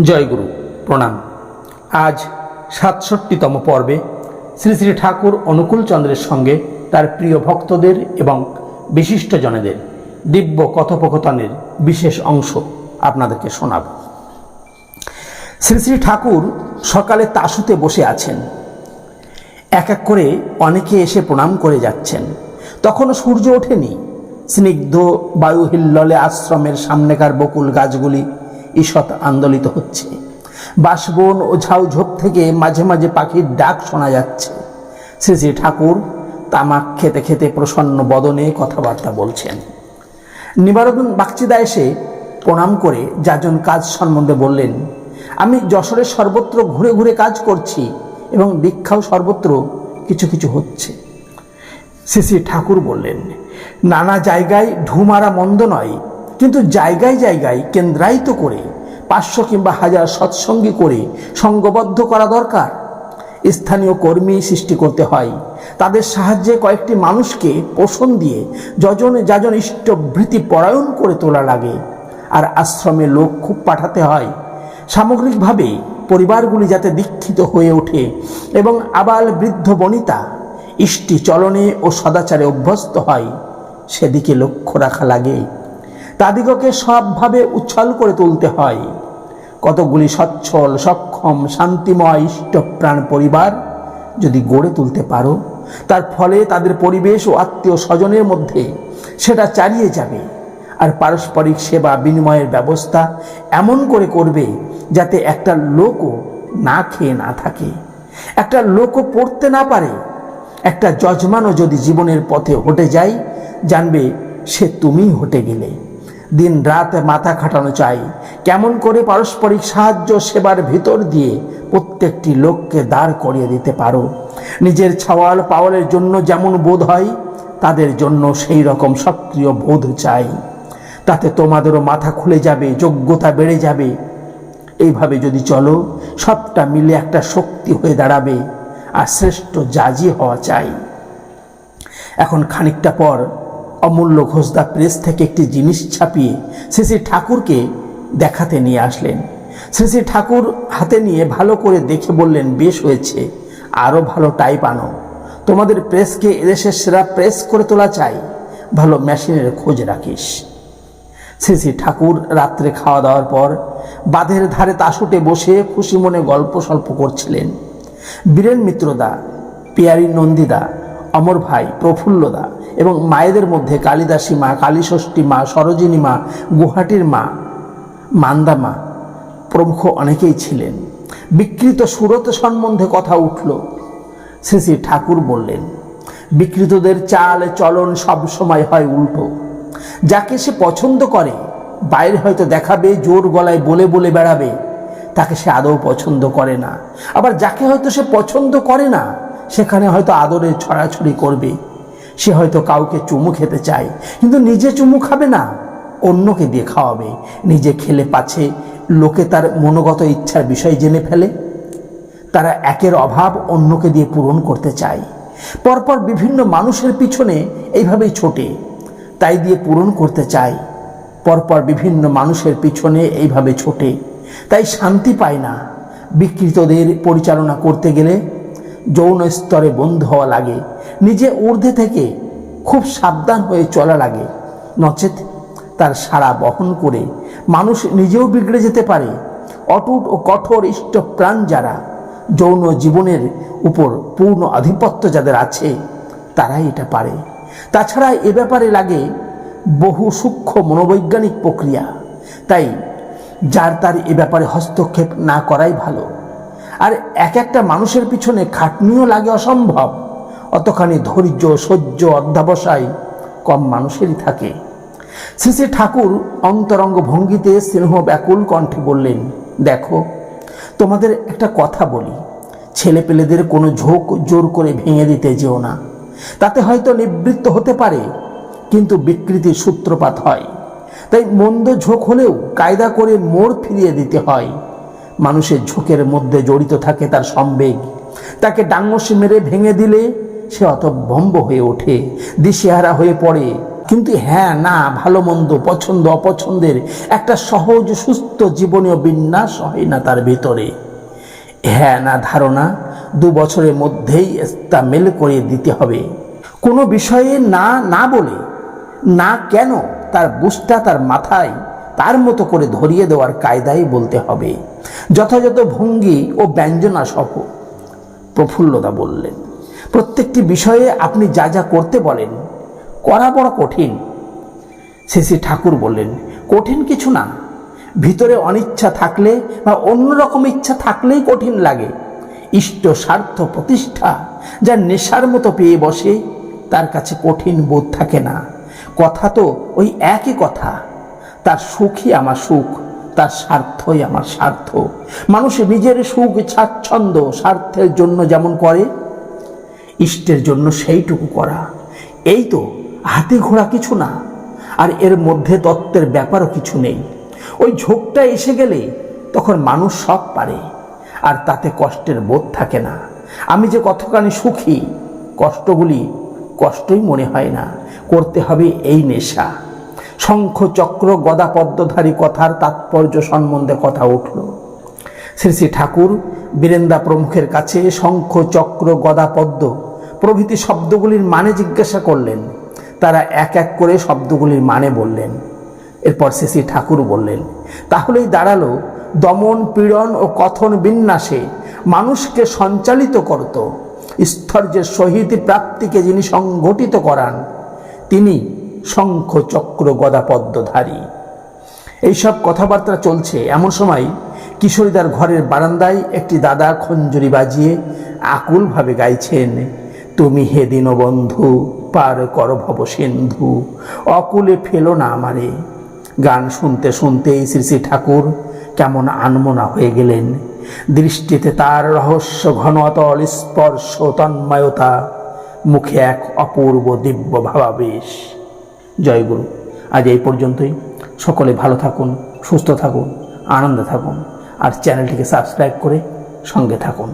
জয়গুরু, প্রণাম। আজ সাতষট্টিতম পর্বে শ্রী শ্রী ঠাকুর অনুকূল চন্দ্রের সঙ্গে তার প্রিয় ভক্তদের এবং বিশিষ্টজনেদের দিব্য কথোপকথনের বিশেষ অংশ আপনাদেরকে শোনাব। শ্রী শ্রী ঠাকুর সকালে তাসুতে বসে আছেন। এক এক করে অনেকে এসে প্রণাম করে যাচ্ছেন। তখনও সূর্য ওঠেনি। স্নিগ্ধ বায়ু হিল্ললে আশ্রমের সামনেকার বকুল গাছগুলি ঈষৎ আন্দোলিত হচ্ছে। বাসবন ও ঝাউঝোপ থেকে মাঝে মাঝে পাখির ডাক শোনা যাচ্ছে। শ্রী শ্রী ঠাকুর তামাক খেতে খেতে প্রসন্ন বদনে কথাবার্তা বলছেন। নিবারণ বাগচিদা এসে প্রণাম করে যাজন কাজ সম্বন্ধে বললেন, আমি যশোরের সর্বত্র ঘুরে ঘুরে কাজ করছি এবং দীক্ষাও সর্বত্র কিছু কিছু হচ্ছে। শ্রী শ্রী ঠাকুর বললেন, নানা জায়গায় ঢুমারা মন্দ নয় কিন্তু জায়গায় জায়গায় কেন্দ্রায়িত করে, পাঁচশো কিংবা হাজার সৎসঙ্গী করে সঙ্গবদ্ধ করা দরকার। স্থানীয় কর্মী সৃষ্টি করতে হয়। তাদের সাহায্যে কয়েকটি মানুষকে পোষণ দিয়ে যজন, যাজন ইষ্টভৃতি পরায়ণ করে তোলা লাগে আর আশ্রমে লোক খুব পাঠাতে হয়। সামগ্রিকভাবে পরিবারগুলি যাতে দীক্ষিত হয়ে ওঠে এবং আবাল বৃদ্ধ বনিতা ইষ্টি চলনে ও সদাচারে অভ্যস্ত হয়, সেদিকে লক্ষ্য রাখা লাগে। তাদিগকে সবভাবে উচ্ছল করে তুলতে হয়। কতগুলি সচ্ছল, সক্ষম, শান্তিময়, ইষ্টপ্রাণ পরিবার যদি গড়ে তুলতে পারো, তার ফলে তাদের পরিবেশ ও আত্মীয় স্বজনের মধ্যে সেটা চালিয়ে যাবে। আর পারস্পরিক সেবা বিনিময়ের ব্যবস্থা এমন করে করবে যাতে একটা লোকও না খেয়ে না থাকে। একটা লোকও পড়তে না পারে। একটা যজমানও যদি জীবনের পথে হটে যায়, জানবে সে তুমিই হটে গেলে। দিন রাত মাথা খাটানো চাই। কেমন করে পারস্পরিক সাহায্য সেবার ভিতর দিয়ে প্রত্যেকটি লোককে দাঁড় করিয়ে দিতে পারো। নিজের ছাওয়াল পাওয়ালের জন্য যেমন বোধ হয়, তাদের জন্য সেই রকম সক্রিয় বোধ চাই। তাতে তোমাদেরও মাথা খুলে যাবে, যোগ্যতা বেড়ে যাবে। এইভাবে যদি চলো, সবটা মিলে একটা শক্তি হয়ে দাঁড়াবে, আর শ্রেষ্ঠ জাজি হওয়া চাই। এখন খানিকটা পর অমূল্য ঘোষদা প্রেস থেকে একটি জিনিস ছাপিয়ে শ্রী ঠাকুরকে দেখাতে নিয়ে আসলেন। শ্রী শ্রী ঠাকুর হাতে নিয়ে ভালো করে দেখে বললেন, বেশ হয়েছে আরও ভালো টাইপ আনো। তোমাদের প্রেসকে এদেশের সেরা প্রেস করে তোলা চাই। ভালো মেশিনের খোঁজ রাখিস। শ্রী শ্রী ঠাকুর রাত্রে খাওয়া দাওয়ার পর বাঁধের ধারে তাসুটে বসে খুশি মনে গল্প সল্প করছিলেন। বীরেন মিত্রদা, পিয়ারি নন্দিদা, অমর ভাই প্রফুল্লদা এবং মায়েদের মধ্যে কালিদাসী মা, কালীষষ্ঠী মা, সরোজিনী মা গুহাটির মা, মান্দা মা প্রমুখ অনেকেই ছিলেন। বিকৃত সুরত সম্বন্ধে কথা উঠল। শ্রী শ্রী ঠাকুর বললেন, বিকৃতদের চাল, চলন সব সময় হয় উল্টো। যাকে সে পছন্দ করে, বাইরে হয়তো দেখাবে, জোর গলায় বলে বলে বেড়াবে, তাকে সে আদৌ পছন্দ করে না। আবার যাকে হয়তো সে পছন্দ করে না, সেখানে হয়তো আদরের ছড়াছড়ি করবে। সে হয়তো কাউকে চুমু খেতে চায়, কিন্তু নিজে চুমু খাবে না, অন্যকে দিয়ে খাওয়াবে। নিজে খেলে পাছে, লোকে তার মনোগত ইচ্ছার বিষয় জেনে ফেলে। তারা একের অভাব অন্যকে দিয়ে পূরণ করতে চায়। পরপর বিভিন্ন মানুষের পিছনে এইভাবেই ছোটে, তাই দিয়ে পূরণ করতে চায়। পরপর বিভিন্ন মানুষের পিছনে এইভাবে ছোটে, তাই শান্তি পায় না। বিকৃতদের পরিচালনা করতে গেলে যৌন স্তরে বন্ধ হওয়া লাগে। নিজে ঊর্ধ্বে থেকে খুব সাবধান হয়ে চলা লাগে। নচেত তার সারা বহন করে মানুষ নিজেও বিগড়ে যেতে পারে। অটুট ও কঠোর ইষ্ট প্রাণ যারা, যৌন জীবনের উপর পূর্ণ আধিপত্য যাদের আছে, তারাই এটা পারে। তাছাড়া এ ব্যাপারে লাগে বহু সূক্ষ্ম মনোবৈজ্ঞানিক প্রক্রিয়া। তাই যার তার এ ব্যাপারে হস্তক্ষেপ না করাই ভালো। আর এক একটা মানুষের পিছনে খাটনিও লাগে অসম্ভব। অতখানি ধৈর্য, সহ্য, অধ্যাবসায় কম মানুষেরই থাকে। শ্রী ঠাকুর অন্তরঙ্গ ভঙ্গিতে স্নেহ ব্যাকুল কণ্ঠে বললেন, দেখো, তোমাদের একটা কথা বলি। ছেলেপেলেদের কোনো ঝোঁক জোর করে ভেঙে দিতে যেও না। তাতে হয়তো নিবৃত্ত হতে পারে, কিন্তু বিকৃতির সূত্রপাত হয়। তাই মন্দ ঝোঁক হলেও কায়দা করে মোড় ফিরিয়ে দিতে হয়। মানুষের ঝোঁকের মধ্যে জড়িত থাকে তার সম্বেগ। তাকে ডাঙ্গসি মেরে ভেঙে দিলে সে অত ভম্ব হয়ে ওঠে, দিশেহারা হয়ে পড়ে। কিন্তু হ্যাঁ না, ভালো মন্দ, পছন্দ, অপছন্দের একটা সহজ, সুস্থ জীবনীয় বিন্যাস হয় না তার ভিতরে। হ্যাঁ না, ধারণা দু বছরের মধ্যেই তা মেল করে দিতে হবে। কোনো বিষয়ে না না বলে, না কেন তার বুঝটা তার মাথায় তার মতো করে ধরিয়ে দেওয়ার কায়দাই বলতে হবে। যথাযথ ভঙ্গি ও ব্যঞ্জনা সহ প্রফুল্লতা বললেন। প্রত্যেকটি বিষয়ে আপনি যা যা করতে বলেন, করা বড় কঠিন। শেষে ঠাকুর বললেন, কঠিন কিছু না। ভিতরে অনিচ্ছা থাকলে বা অন্যরকম ইচ্ছা থাকলেই কঠিন লাগে। ইষ্ট স্বার্থ প্রতিষ্ঠা, যা নেশার মতো পেয়ে বসে, তার কাছে কঠিন বোধ থাকে না। কথা তো ওই একই কথা। তার সুখই আমার সুখ, তার স্বার্থই আমার স্বার্থ। মানুষ নিজের সুখ, স্বাচ্ছন্দ্য, স্বার্থের জন্য যেমন করে ইষ্টের জন্য সেইটুকু করা। এই তো হাতে ঘোড়া কিছু না, আর এর মধ্যে তত্ত্বের ব্যাপারও কিছু নেই। ওই ঝোঁকটা এসে গেলে তখন মানুষ সব পারে, আর তাতে কষ্টের বোধ থাকে না। আমি যে কতখানি সুখী, কষ্টগুলি কষ্টই মনে হয় না। করতে হবে এই নেশা। শঙ্খ চক্র গদা পদ্মধারী কথার তাৎপর্য সম্বন্ধে কথা উঠল। শ্রী শ্রী ঠাকুর বীরেন্দা প্রমুখের কাছে শঙ্খ, চক্র, গদা, পদ্ম প্রভৃতি শব্দগুলির মানে জিজ্ঞাসা করলেন। তারা এক এক করে শব্দগুলির মানে বললেন। এরপর শ্রী শ্রী ঠাকুর বললেন, তাহলেই দাঁড়াল। দমন, পীড়ন ও কথন বিন্যাসে মানুষকে সঞ্চালিত করত। স্থর্যের সহিত প্রাপ্তিকে যিনি সংগঠিত করান, তিনি শঙ্খ, চক্র গদাপদ্মধারী এইসব কথাবার্তা চলছে এমন সময় কিশোরীদার ঘরের বারান্দায় একটি দাদা খঞ্জুরি বাজিয়ে আকুলভাবে গাইছেন, তুমি হে দীনবন্ধু, পার কর ভব সিন্ধু, অকুলে ফেলো না আমারে। গান শুনতে শুনতেই শ্রী শ্রী ঠাকুর কেমন আনমনা হয়ে গেলেন। দৃষ্টিতে তার রহস্য ঘনতল স্পর্শ তন্ময়তা, মুখে এক অপূর্ব দিব্য ভাবাবেশ। জয়গুরু আজ এই পর্যন্তই। সকলে ভালো থাকুন, সুস্থ থাকুন, আনন্দে থাকুন। আর চ্যানেলটিকে সাবস্ক্রাইব করে সঙ্গে থাকুন।